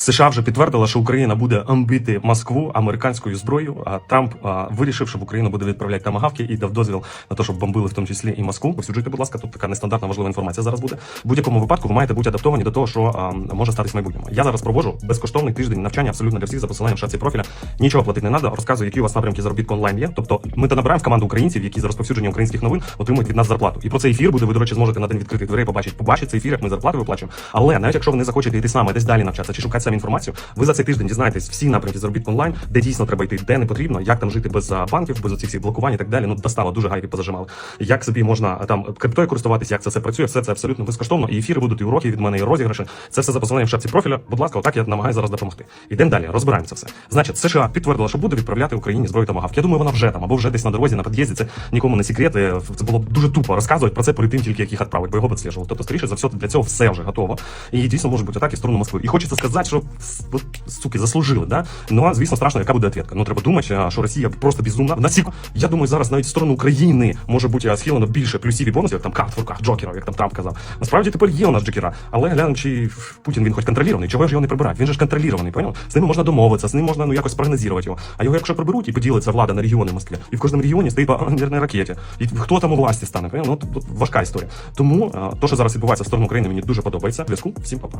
США вже підтвердила, що Україна буде бити Москву американською зброєю. А Трамп а, вирішив, що в Україну буде відправляти тамагавки і дав дозвіл на те, щоб бомбили в тому числі і Москву. Посюджуйте, будь ласка, тут така нестандартна важлива інформація зараз буде. В будь-якому випадку ви маєте бути адаптовані до того, що а, може статись в майбутньому. Я зараз проводжу безкоштовний тиждень навчання абсолютно для всіх за посиланням в профіля. Нічого платити не треба. Розказую, які у вас напрямки заробітку онлайн є. Тобто ми та набираємо в команду українців, які за розповсюдження українських новин отримують від нас зарплату. І про цей ефір буде. Ви, до речі, зможете на день відкритих дверей побачити. Побачити цей ефір, як ми зарплату виплачуємо. Але навіть якщо ви не захочете йти саме десь далі навчатися чи шукати самі інформацію, ви за цей тиждень дізнаєтесь всі напрямки заробітку онлайн, де дійсно треба йти, де не потрібно, як там жити без банків, без оцих всіх блокувань і так далі. Ну достало дуже гайки позажимали. Як собі можна там криптою користуватися, як це все працює, все це абсолютно безкоштовно. І ефіри будуть, і уроки від мене, і розіграші. Це все за посиланням в шапці профіля. Будь ласка, отак я намагаюся зараз допомогти. Ідемо далі, розбираємо це все. Значить, США підтвердила, що буде відправляти Україні зброю тамагавк. Я думаю, вона вже там або вже десь на дорозі, на під'їзді. Це нікому не секрет. Е, Це було б дуже тупо розказувати про це перед тим, тільки як їх відправити, бо його підслежували. Тобто, скоріше за все, для цього все вже готово. І дійсно може бути атаки в сторону Москви. І хочеться сказати, що от, суки заслужили, да? Ну, звісно, страшно, яка буде відповідка. Ну, треба думати, що Росія просто безумна. Насік, я думаю, зараз навіть в сторону України може бути схилено більше плюсів і бонусів, як там карт в руках джокерів, як там Трамп казав. Насправді тепер є у нас джокера, але глянемо, чи Путін він хоч контролірований, чого ж його не прибирають? Він же ж контролірований, поняв? З ними можна домовитися, з ним можна ну якось прогнозувати його. А його якщо приберуть і поділиться влада на регіони в Москві, і в кожному регіоні стоїть по ядерній ракеті. Хто там у власті стане? Поняв? Ну тут, важка історія. Тому то, що зараз відбувається в сторону України, мені дуже подобається. Зв'язку всім па-па.